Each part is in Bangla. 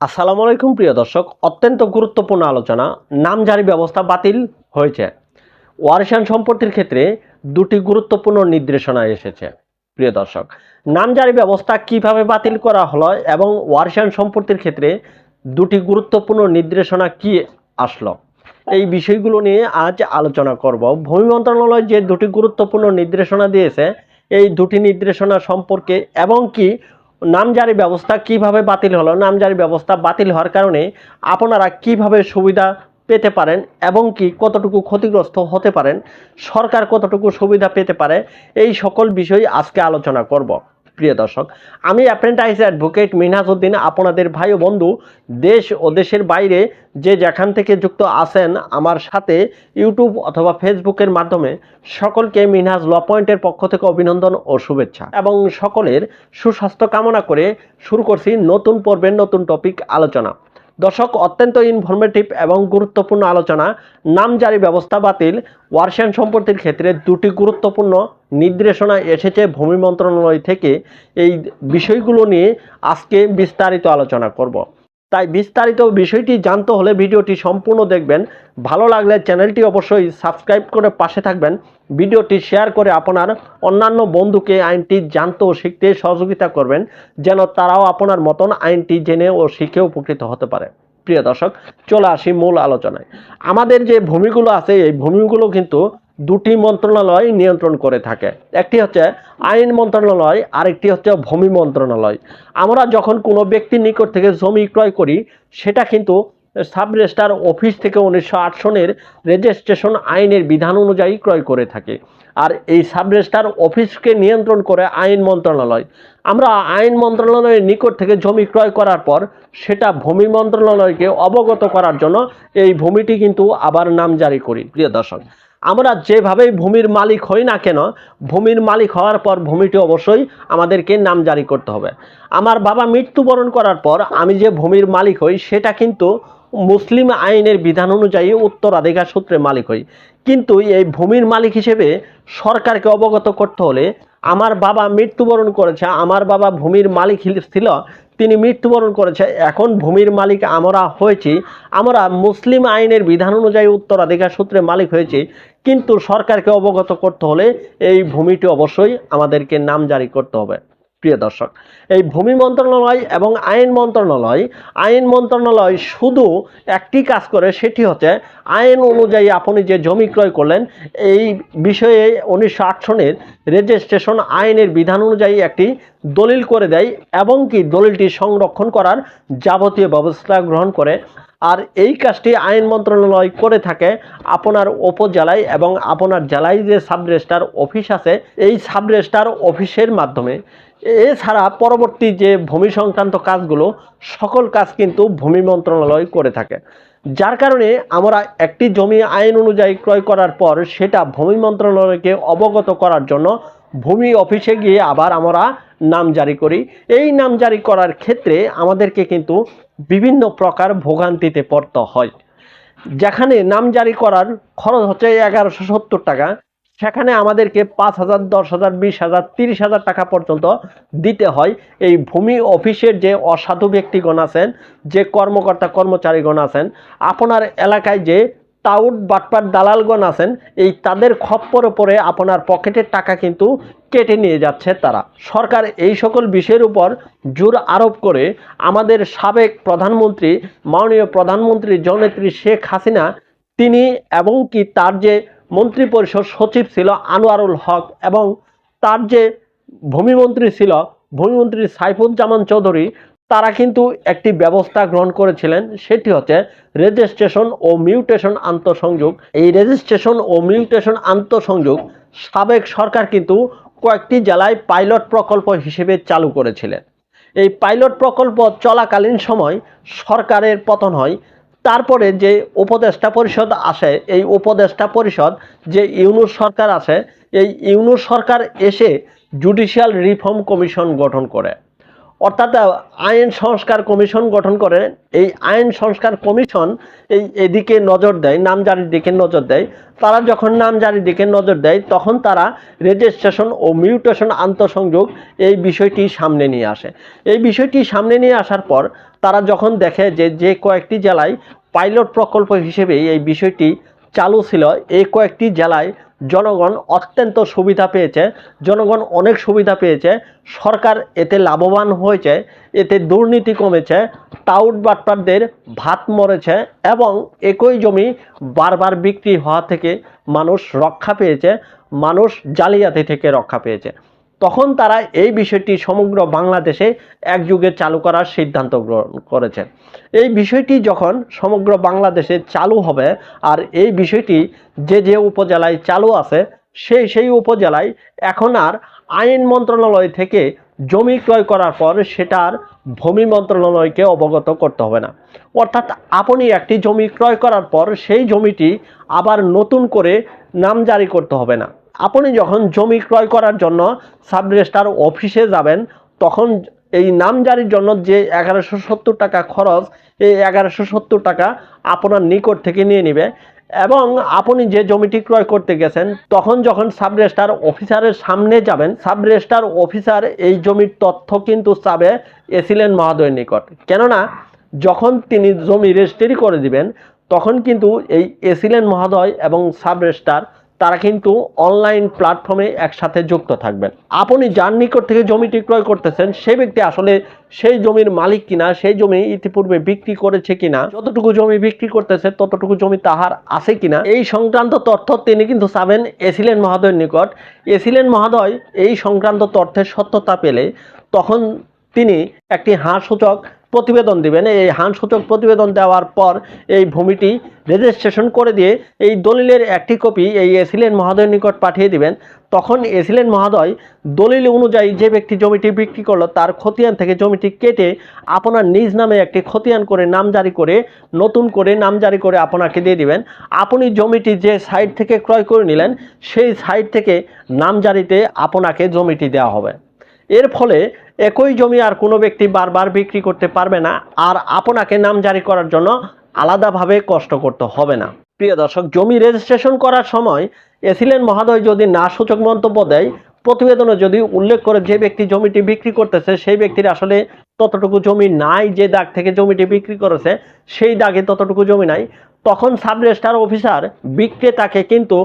আসসালামু আলাইকুম, প্রিয় দর্শক। অত্যন্ত গুরুত্বপূর্ণ আলোচনা। নামজারি ব্যবস্থা বাতিল হয়েছে। ওয়ারিশান সম্পত্তির ক্ষেত্রে দুটি গুরুত্বপূর্ণ নির্দেশনা এসেছে, প্রিয় দর্শক। নামজারি ব্যবস্থা কীভাবে বাতিল করা হলো এবং ওয়ারিশান সম্পত্তির ক্ষেত্রে দুটি গুরুত্বপূর্ণ নির্দেশনা কি আসলো? এই বিষয়গুলো নিয়ে আজ আলোচনা করব। ভূমি মন্ত্রণালয় যে দুটি গুরুত্বপূর্ণ নির্দেশনা দিয়েছে, এই দুটি নির্দেশনা সম্পর্কে এবং কি নামজারি ব্যবস্থা কীভাবে বাতিল হলো? নামজারি ব্যবস্থা বাতিল হওয়ার কারণে আপনারা কীভাবে সুবিধা পেতে পারেন এবং কি কতটুকু ক্ষতিগ্রস্ত হতে পারেন? সরকার কতটুকু সুবিধা পেতে পারে? এই সকল বিষয় আজকে আলোচনা করব। প্রিয় দর্শক, আমি অ্যাপ্রেন্টাইজ অ্যাডভোকেট মিনহাজউদ্দিন আপনাদের ভাই ও বন্ধু, দেশ ও দেশের বাইরে যে যেখান থেকে যুক্ত আছেন, আমার সাথে ইউটিউব অথবা ফেসবুকের মাধ্যমে সকলকে মিনহাজ ল পয়েন্টের পক্ষ থেকে অভিনন্দন ও শুভেচ্ছা এবং সকলের সুস্বাস্থ্য কামনা করে শুরু করছি নতুন পর্বের নতুন টপিক আলোচনা। দর্শক, অত্যন্ত ইনফরমেটিভ এবং গুরুত্বপূর্ণ আলোচনা নামজারি ব্যবস্থা বাতিল। ওয়ার্শিয়ান সম্পত্তির ক্ষেত্রে দুটি গুরুত্বপূর্ণ নির্দেশনা এসেছে ভূমি মন্ত্রণালয় থেকে। এই বিষয়গুলো নিয়ে আজকে বিস্তারিত আলোচনা করব। তাই বিস্তারিত বিষয়টি জানতে হলে ভিডিওটি সম্পূর্ণ দেখবেন। ভালো লাগলে চ্যানেলটি অবশ্যই সাবস্ক্রাইব করে পাশে থাকবেন। ভিডিওটি শেয়ার করে আপনার অন্যান্য বন্ধুকে আইনটি জানতে ও শিখতে সহযোগিতা করবেন, যেন তারাও আপনার মতন আইনটি জেনে ও শিখে উপকৃত হতে পারে। প্রিয় দর্শক, চলে আসি মূল আলোচনায়। আমাদের যে ভূমিগুলো আছে, এই ভূমিগুলো কিন্তু দুটি মন্ত্রণালয় নিয়ন্ত্রণ করে থাকে। একটি হচ্ছে আইন মন্ত্রণালয়, আরেকটি হচ্ছে ভূমি মন্ত্রণালয়। আমরা যখন কোনো ব্যক্তির নিকট থেকে জমি ক্রয় করি, সেটা কিন্তু সাব রেজিস্ট্রার অফিস থেকে উনিশশো আট সনের রেজিস্ট্রেশন আইনের বিধান অনুযায়ী ক্রয় করে থাকে। আর এই সাব রেজিস্ট্রার অফিসকে নিয়ন্ত্রণ করে আইন মন্ত্রণালয়। আমরা আইন মন্ত্রণালয়ের নিকট থেকে জমি ক্রয় করার পর, সেটা ভূমি মন্ত্রণালয়কে অবগত করার জন্য এই ভূমিটি কিন্তু আবার নাম জারি করি। প্রিয় দর্শক আমরা যেভাবেই ভূমির মালিক হই না কেন, ভূমির মালিক হওয়ার পর ভূমিটি অবশ্যই আমাদেরকে নাম জারি করতে হবে। আমার বাবা মৃত্যুবরণ করার পর আমি যে ভূমির মালিক হই, সেটা কিন্তু মুসলিম আইনের বিধান অনুযায়ী উত্তরাধিকার সূত্রে মালিক হই। কিন্তু এই ভূমির মালিক হিসেবে সরকারকে অবগত করতে হলে আমার বাবা মৃত্যুবরণ করেছে, আমার বাবা ভূমির মালিক ছিল, তিনি মৃত্যুবরণ করেছে। এখন ভূমির মালিক আমরা হয়েছি, আমরা মুসলিম আইনের বিধান অনুযায়ী উত্তরাধিকার সূত্রে মালিক হয়েছি, কিন্তু সরকারকে অবগত করতে হলে এই ভূমিটি অবশ্যই আমাদেরকে নাম জারি করতে হবে। প্রিয় দর্শক, এই ভূমি মন্ত্রণালয় এবং আইন মন্ত্রণালয় আইন মন্ত্রণালয় শুধু একটি কাজ করে, সেটি হচ্ছে আইন অনুযায়ী আপনি যে জমি ক্রয় করলেন, এই বিষয়ে উনিশশো আট সনের রেজিস্ট্রেশন আইনের বিধান অনুযায়ী একটি দলিল করে দেয় এবং কি দলিলটি সংরক্ষণ করার যাবতীয় ব্যবস্থা গ্রহণ করে। আর এই কাজটি আইন মন্ত্রণালয় করে থাকে আপনার উপজেলায় এবং আপনার জেলায় যে সাব রেজিস্ট্রার অফিস আছে, এই সাব রেজিস্ট্রার অফিসের মাধ্যমে। এছাড়া পরবর্তী যে ভূমি সংক্রান্ত কাজগুলো, সকল কাজ কিন্তু ভূমি মন্ত্রণালয় করে থাকে। যার কারণে আমরা একটি জমি আইন অনুযায়ী ক্রয় করার পর সেটা ভূমি মন্ত্রণালয়কে অবগত করার জন্য ভূমি অফিসে গিয়ে আবার আমরা নাম জারি করি। এই নাম জারি করার ক্ষেত্রে আমাদেরকে কিন্তু বিভিন্ন প্রকার ভোগান্তিতে পড়তে হয়। যেখানে নাম জারি করার খরচ হচ্ছে এগারোশো সত্তর টাকা। সেখানে আমাদেরকে পাঁচ হাজার, দশ হাজার, বিশ হাজার, তিরিশ হাজার টাকা পর্যন্ত দিতে হয়। এই ভূমি অফিসের যে অসাধু ব্যক্তিগণ আছেন, যে কর্মকর্তা, কর্মচারীগণ আছেন, আপনার এলাকায় যে টাউট বাটপার দালালগণ আছেন, এই তাদের খপ্পরে পরে আপনার পকেটের টাকা কিন্তু কেটে নিয়ে যাচ্ছে তারা। সরকার এই সকল বিষয়ের উপর জোর আরোপ করে আমাদের সাবেক প্রধানমন্ত্রী, মাননীয় প্রধানমন্ত্রী জননেত্রী শেখ হাসিনা, তিনি এবং কি তার যে মন্ত্রী পরিষদ সচিব ছিল আনোয়ারুল হক এবং তার যে ভূমিমন্ত্রী ছিল, ভূমিমন্ত্রী সাইফুজ্জামান চৌধুরী, তারা কিন্তু একটি ব্যবস্থা গ্রহণ করেছিলেন। সেটি হচ্ছে রেজিস্ট্রেশন ও মিউটেশন আন্তঃসংযোগ। এই রেজিস্ট্রেশন ও মিউটেশন আন্তঃসংযোগ সাবেক সরকার কিন্তু কয়েকটি জেলায় পাইলট প্রকল্প হিসেবে চালু করেছিলেন। এই পাইলট প্রকল্প চলাকালীন সময় সরকারের পতন হয়। তারপরে যে উপদেষ্টা পরিষদ আসে, এই উপদেষ্টা পরিষদ যে ইউনুস সরকার আসে এই ইউনুস সরকার এসে জুডিশিয়াল রিফর্ম কমিশন গঠন করে। অর্থাৎ আইন সংস্কার কমিশন গঠন করে। এই আইন সংস্কার কমিশন এই এদিকে নজর দেয়, নামজারির দিকে নজর দেয়। তারা যখন নামজারির দিকে নজর দেয়, তখন তারা রেজিস্ট্রেশন ও মিউটেশন আন্তঃসংযোগ এই বিষয়টি সামনে নিয়ে আসে। এই বিষয়টি সামনে নিয়ে আসার পর তারা যখন দেখে যে যে কয়েকটি জেলায় পাইলট প্রকল্প হিসেবে এই বিষয়টি চালু ছিল, এই কয়েকটি জেলায় জনগণ অত্যন্ত সুবিধা পেয়েছে, জনগণ অনেক সুবিধা পেয়েছে, সরকার এতে লাভবান হয়েছে, এতে দুর্নীতি কমেছে টাউট বাটপারদের ভাত মরেছে এবং একই জমি বারবার বিক্রি হওয়া থেকে মানুষ রক্ষা পেয়েছে, মানুষ জালিয়াতি থেকে রক্ষা পেয়েছে। তখন তারা এই বিষয়টি সমগ্র বাংলাদেশে একযুগে চালু করার সিদ্ধান্ত গ্রহণ করেছে। এই বিষয়টি যখন সমগ্র বাংলাদেশে চালু হবে আর এই বিষয়টি যে যে উপজেলায় চালু আছে সেই সেই উপজেলায় এখন আর আইন মন্ত্রণালয় থেকে জমি ক্রয় করার পর সেটার ভূমি মন্ত্রণালয়কে অবগত করতে হবে না। অর্থাৎ আপনি একটি জমি ক্রয় করার পর সেই জমিটি আবার নতুন করে নাম জারি করতে হবে না। আপনি যখন জমি ক্রয় করার জন্য সাব রেজিস্ট্রার অফিসে যাবেন, তখন এই নাম জারির জন্য যে এগারোশো সত্তর টাকা খরচ, এই এগারোশো সত্তর টাকা আপনার নিকট থেকে নিয়ে নেবে। এবং আপনি যে জমিটি ক্রয় করতে গেছেন, তখন যখন সাব রেজিস্ট্রার অফিসারের সামনে যাবেন সাব রেজিস্ট্রার অফিসার এই জমির তথ্য কিন্তু চাবে এসিলেন মহোদয়ের নিকট। কেননা, যখন তিনি জমি রেজিস্ট্রি করে দিবেন, তখন কিন্তু এই এসিলেন মহোদয় এবং সাব রেজিস্ট্রার তারা কিন্তু অনলাইন প্ল্যাটফর্মে একসাথে যুক্ত থাকবেন। আপনি যার নিকট থেকে জমিটি ক্রয় করতেছেন সেই ব্যক্তি আসলে সেই জমির মালিক কিনা, সেই জমি ইতিপূর্বে বিক্রি করেছে কিনা, যতটুকু জমি বিক্রি করতেছে, ততটুকু জমি তাহার আছে কিনা, এই সংক্রান্ত তথ্য তিনি কিন্তু চাবেন এসিলেন মহোদয়ের নিকট। এসিলেন মহোদয় এই সংক্রান্ত তথ্যের সত্যতা পেলে তখন তিনি একটি হাঁ সূচক প্রতিবেদন দিবেন। এই হানসূচক প্রতিবেদন দেওয়ার পর এই ভূমিটি রেজিস্ট্রেশন করে দিয়ে এই দলিলের একটি কপি এই এসিলেন মহোদয়ের নিকট পাঠিয়ে দিবেন। তখন এসিলেন মহোদয় দলিল অনুযায়ী যে ব্যক্তি জমিটি বিক্রি করল তার খতিয়ান থেকে জমিটি কেটে আপনার নিজ নামে একটি খতিয়ান করে নাম জারি করে, নতুন করে নাম জারি করে আপনাকে দিয়ে দিবেন। আপনি জমিটি যে সাইট থেকে ক্রয় করে নিলেন, সেই সাইট থেকে নাম জারিতে আপনাকে জমিটি দেওয়া হবে। এর ফলে একই জমি আর কোনো ব্যক্তি বারবার বিক্রি করতে পারবে না, আর আপনাকে নাম জারি করার জন্য আলাদাভাবে কষ্ট করতে হবে না। প্রিয় দর্শক, জমি রেজিস্ট্রেশন করার সময় এসিলেন মহাদয় যদি না সূচক মন্তব্য দেয়, প্রতিবেদনে যদি উল্লেখ করে যে ব্যক্তি জমিটি বিক্রি করতেছে, সেই ব্যক্তির আসলে ততটুকু জমি নাই, যে দাগ থেকে জমিটি বিক্রি করেছে, সেই দাগে ততটুকু জমি নাই, তখন সাব রেজিস্ট্রার অফিসার বিক্রেতাকে কিন্তু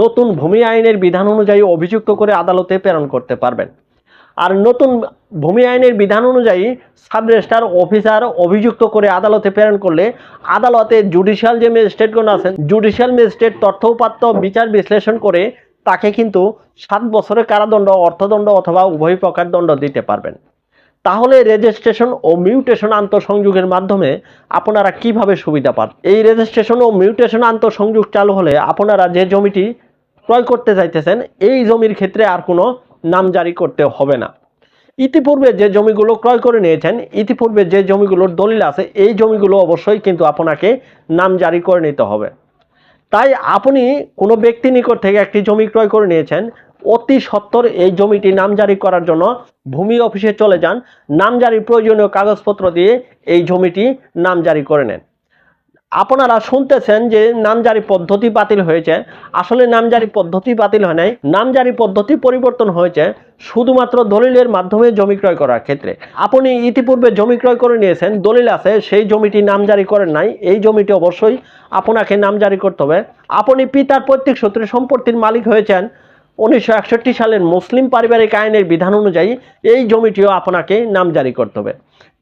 নতুন ভূমি আইনের বিধান অনুযায়ী অভিযুক্ত করে আদালতে প্রেরণ করতে পারবেন। আর নতুন ভূমি আইনের বিধান অনুযায়ী সাব রেজিস্ট্রার অফিসার অভিযুক্ত করে আদালতে প্রেরণ করলে আদালতে জুডিশিয়াল যে ম্যাজিস্ট্রেটগণ আছেন, জুডিশিয়াল ম্যাজিস্ট্রেট তথ্য উপাত্ত বিচার বিশ্লেষণ করে তাকে কিন্তু সাত বছরের কারাদণ্ড, অর্থদণ্ড অথবা উভয় প্রকার দণ্ড দিতে পারবেন। তাহলে রেজিস্ট্রেশন ও মিউটেশন আন্তঃসংযোগের মাধ্যমে আপনারা কীভাবে সুবিধা পান? এই রেজিস্ট্রেশন ও মিউটেশন আন্তঃসংযোগ চালু হলে আপনারা যে জমিটি ক্রয় করতে চাইতেছেন, এই জমির ক্ষেত্রে আর কোনো নাম জারি করতে হবে না। ইতিপূর্বে যে জমিগুলো ক্রয় করে নিয়েছেন, ইতিপূর্বে যে জমিগুলোর দলিল আছে, এই জমিগুলো অবশ্যই কিন্তু আপনাকে নাম জারি করে নিতে হবে। তাই আপনি কোনো ব্যক্তি নিকট থেকে একটি জমি ক্রয় করে নিয়েছেন, অতি সত্বর এই জমিটি নাম জারি করার জন্য ভূমি অফিসে চলে যান, নাম জারির প্রয়োজনীয় কাগজপত্র দিয়ে এই জমিটি নাম জারি করে নেন। আপনারা শুনতেছেন যে নামজারি পদ্ধতি বাতিল হয়েছে। আসলে নামজারি পদ্ধতি বাতিল হয় নাই। নামজারি পদ্ধতি পরিবর্তন হয়েছে শুধুমাত্র দলিলের মাধ্যমে জমি ক্রয় করার ক্ষেত্রে। আপনি ইতিপূর্বে জমি ক্রয় করে নিয়েছেন, দলিল আছে, সেই জমিটি নামজারি করেন নাই। এই জমিটি অবশ্যই আপনাকে নামজারি করতে হবে। আপনি পিতার পৈতৃক সূত্রে সম্পত্তির মালিক হয়েছেন। উনিশশো একষট্টি সালের মুসলিম পারিবারিক আইনের বিধান অনুযায়ী এই জমিটিও আপনাকে নামজারি করতে হবে।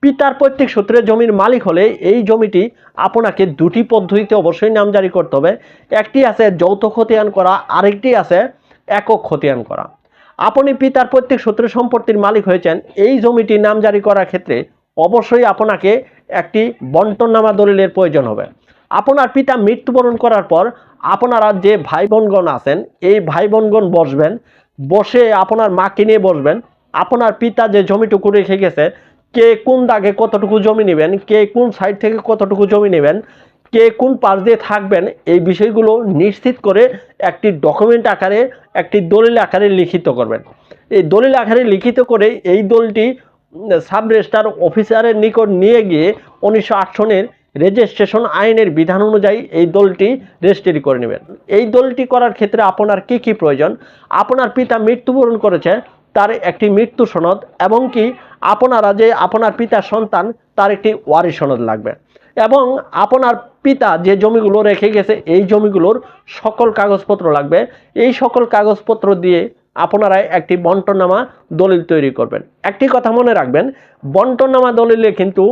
পিতার প্রত্যেক সূত্রে জমির মালিক হলে এই জমিটি আপনাকে দুটি পদ্ধতিতে অবশ্যই নামজারি করতে হবে। একটি আছে যৌথ খতিয়ান করা, আরেকটি আছে একক খতিয়ান করা। আপনি পিতার প্রত্যেক সূত্রে সম্পত্তির মালিক হয়েছেন, এই জমিটি নামজারি করার ক্ষেত্রে অবশ্যই আপনাকে একটি বন্টননামা দলিলের প্রয়োজন হবে। আপনার পিতা মৃত্যুবরণ করার পর আপনারা যে ভাই বোনগণ আছেন, এই ভাই বোনগণ বসবেন, বসে আপনার মাকে নিয়ে বসবেন। আপনার পিতা যে জমিটুকু রেখে গেছে কে কোন দাগে কতটুকু জমি নেবেন, কে কোন সাইড থেকে কতটুকু জমি নেবেন, কে কোন পাশ দিয়ে থাকবেন, এই বিষয়গুলো নিশ্চিত করে একটি ডকুমেন্ট আকারে, একটি দলিল আকারে লিখিত করবেন। এই দলিল আকারে লিখিত করে এই দলটি সাব রেজিস্ট্রার অফিসারের নিকট নিয়ে গিয়ে উনিশশো আট সনের রেজিস্ট্রেশন আইনের বিধান অনুযায়ী এই দলটি রেজিস্ট্রি করে নেবেন। এই দলটি করার ক্ষেত্রে আপনার কি কি প্রয়োজন? আপনার পিতা মৃত্যুবরণ করেছে তার একটি মৃত্যু সনদ এবং কি আপনারা যে আপনার পিতা সন্তান, তার একটি ওয়ারি সনদ লাগবে। এবং আপনার পিতা যে জমিগুলো রেখে গেছে, এই জমিগুলোর সকল কাগজপত্র লাগবে। এই সকল কাগজপত্র দিয়ে আপনারা একটি বন্টনামা দলিল তৈরি করবেন। একটি কথা মনে রাখবেন বন্টনামা দলিলে কিন্তু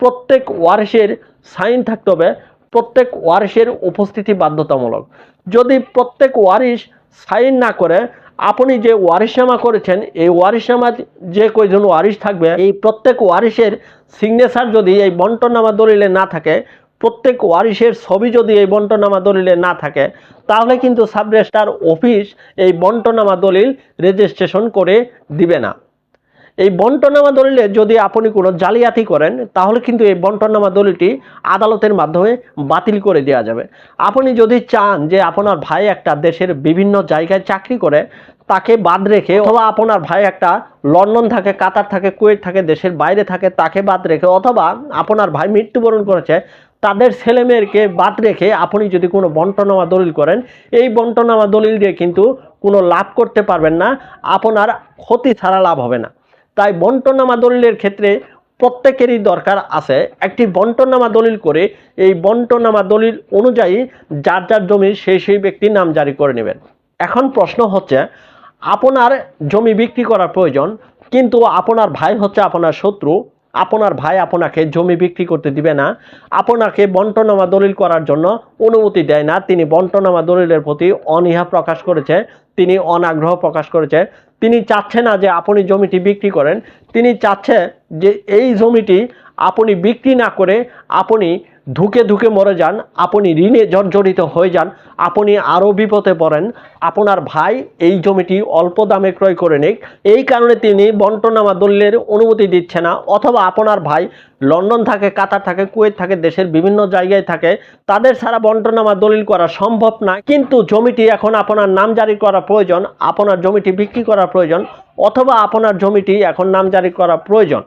প্রত্যেক ওয়ারিশের সাইন থাকতে হবে, প্রত্যেক ওয়ারিশের উপস্থিতি বাধ্যতামূলক। যদি প্রত্যেক ওয়ারিশ সাইন না করে আপনি যে ওয়ারিশনামা করেছেন, এই ওয়ারিশনামা যে কয়জন ওয়ারিশ থাকবে, এই প্রত্যেক ওয়ারিশের সিগনেচার যদি এই বন্টনামা দলিলে না থাকে, প্রত্যেক ওয়ারিশের ছবি যদি এই বন্টনামা দলিলে না থাকে, তাহলে কিন্তু সাবরেস্টার অফিস এই বন্টনামা দলিল রেজিস্ট্রেশন করে দিবে না। এই বন্টনামা দলিলে যদি আপনি কোনো জালিয়াতি করেন, তাহলে কিন্তু এই বন্টনামা দলিলটি আদালতের মাধ্যমে বাতিল করে দেওয়া যাবে। আপনি যদি চান যে আপনার ভাই একটা দেশের বিভিন্ন জায়গায় চাকরি করে, তাকে বাদ রেখে অথবা আপনার ভাই একটা লন্ডন থাকে, কাতার থাকে, কুয়েত থাকে, দেশের বাইরে থাকে, তাকে বাদ রেখে অথবা আপনার ভাই মৃত্যুবরণ করেছে, তাদের ছেলে মেয়েকে বাদ রেখে আপনি যদি কোনো বন্টনামা দলিল করেন, এই বন্টনামা দলিল দিয়ে কিন্তু কোনো লাভ করতে পারবেন না, আপনার ক্ষতি ছাড়া লাভ হবে না। তাই বন্টনামা দলিলের ক্ষেত্রে প্রত্যেকেরই দরকার আছে একটি বন্টনামা দলিল করে এই বন্টনামা দলিল অনুযায়ী যার যার জমি সেই সেই ব্যক্তির নাম জারি করে নেবেন। এখন প্রশ্ন হচ্ছে, আপনার জমি বিক্রি করার প্রয়োজন, কিন্তু আপনার ভাই হচ্ছে আপনার শত্রু, আপনার ভাই আপনাকে জমি বিক্রি করতে দিবে না, আপনাকে বন্টনামা দলিল করার জন্য অনুমতি দেয় না, তিনি বন্টনামা দলিলের প্রতি অনীহা প্রকাশ করেছে, তিনি অনাগ্রহ প্রকাশ করেছে তিনি চাচ্ছে না যে আপনি জমিটি বিক্রি করেন। তিনি চাচ্ছে যে এই জমিটি আপনি বিক্রি না করে আপনি ধুকে ধুকে মরে যান, আপনি ঋণে জর্জরিত হয়ে যান, আপনি আরও বিপদে পড়েন। আপনার ভাই এই জমিটি অল্প দামে ক্রয় করে নিক। এই কারণে তিনি বন্টনামা দলিলের অনুমতি দিচ্ছে না, অথবা আপনার ভাই লন্ডন থাকে, কাতার থাকে, কুয়েত থাকে, দেশের বিভিন্ন জায়গায় থাকে, তাদের ছাড়া বন্টনামা দলিল করা সম্ভব না। কিন্তু জমিটি এখন আপনার নাম জারি করা প্রয়োজন, আপনার জমিটি বিক্রি করা প্রয়োজন, অথবা আপনার জমিটি এখন নাম জারি করা প্রয়োজন।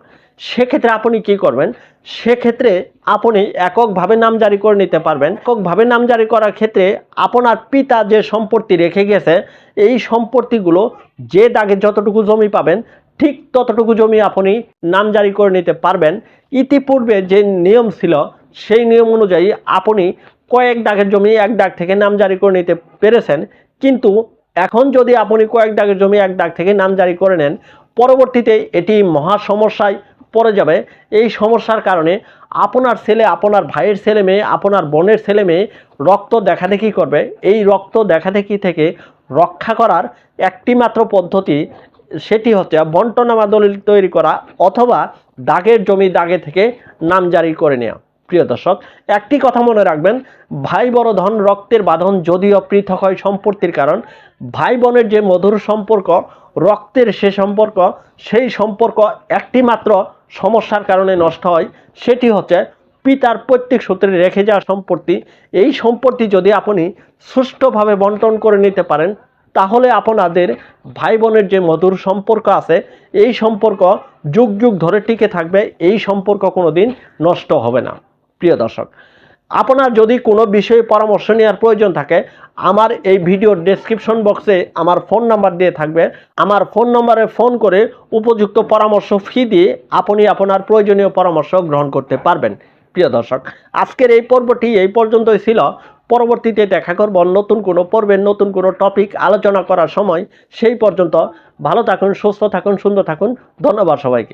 সেক্ষেত্রে আপনি কি করবেন? সেক্ষেত্রে আপনি এককভাবে নাম জারি করে নিতে পারবেন। এককভাবে নাম জারি করার ক্ষেত্রে আপনার পিতা যে সম্পত্তি রেখে গেছে, এই সম্পত্তিগুলো যে দাগে যতটুকু জমি পাবেন, ঠিক ততটুকু জমি আপনি নাম জারি করে নিতে পারবেন। ইতিপূর্বে যে নিয়ম ছিল, সেই নিয়ম অনুযায়ী আপনি কয়েক দাগের জমি এক দাগ থেকে নাম জারি করে নিতে পেরেছেন। কিন্তু এখন যদি আপনি কয়েক দাগের জমি এক দাগ থেকে নাম জারি করে নেন, পরবর্তীতে এটি মহা সমস্যায় পড়ে যাবে। এই সমস্যার কারণে আপনার ছেলে, আপনার ভাইয়ের ছেলে মেয়ে, আপনার বোনের ছেলে মেয়ে রক্ত দেখাদেখি করবে। এই রক্ত দেখাদেখি থেকে রক্ষা করার একটি মাত্র পদ্ধতি সেটি হচ্ছে বন্টনামা দলিল তৈরি করা অথবা দাগের জমি দাগে থেকে নাম জারি করে নেওয়া। প্রিয় দর্শক, একটি কথা মনে রাখবেন, ভাই বড় ধন রক্তের বাঁধন যদিও পৃথক হয় সম্পত্তির কারণ, ভাই বোনের যে মধুর সম্পর্ক, রক্তের সে সম্পর্ক, সেই সম্পর্ক একটি মাত্র সমস্যার কারণে নষ্ট হয়, সেটি হচ্ছে পিতার প্রত্যেক সূত্রে রেখে যাওয়া সম্পত্তি। এই সম্পত্তি যদি আপনি সুষ্ঠুভাবে বন্টন করে নিতে পারেন, তাহলে আপনাদের ভাই বোনের যে মধুর সম্পর্ক আছে, এই সম্পর্ক যুগ যুগ ধরে টিকে থাকবে, এই সম্পর্ক কোনো দিন নষ্ট হবে না। প্রিয় দর্শক, আপনার যদি কোনো বিষয়ে পরামর্শ নেওয়ার প্রয়োজন থাকে, আমার এই ভিডিওর ডেসক্রিপশন বক্সে আমার ফোন নাম্বার দিয়ে থাকবে। আমার ফোন নম্বরে ফোন করে উপযুক্ত পরামর্শ ফি দিয়ে আপনি আপনার প্রয়োজনীয় পরামর্শ গ্রহণ করতে পারবেন। প্রিয় দর্শক, আজকের এই পর্বটি এই পর্যন্তই ছিল। পরবর্তীতে দেখা করব নতুন কোনো পর্বের নতুন কোনো টপিক আলোচনা করার সময়। সেই পর্যন্ত ভালো থাকুন, সুস্থ থাকুন, সুন্দর থাকুন। ধন্যবাদ সবাইকে।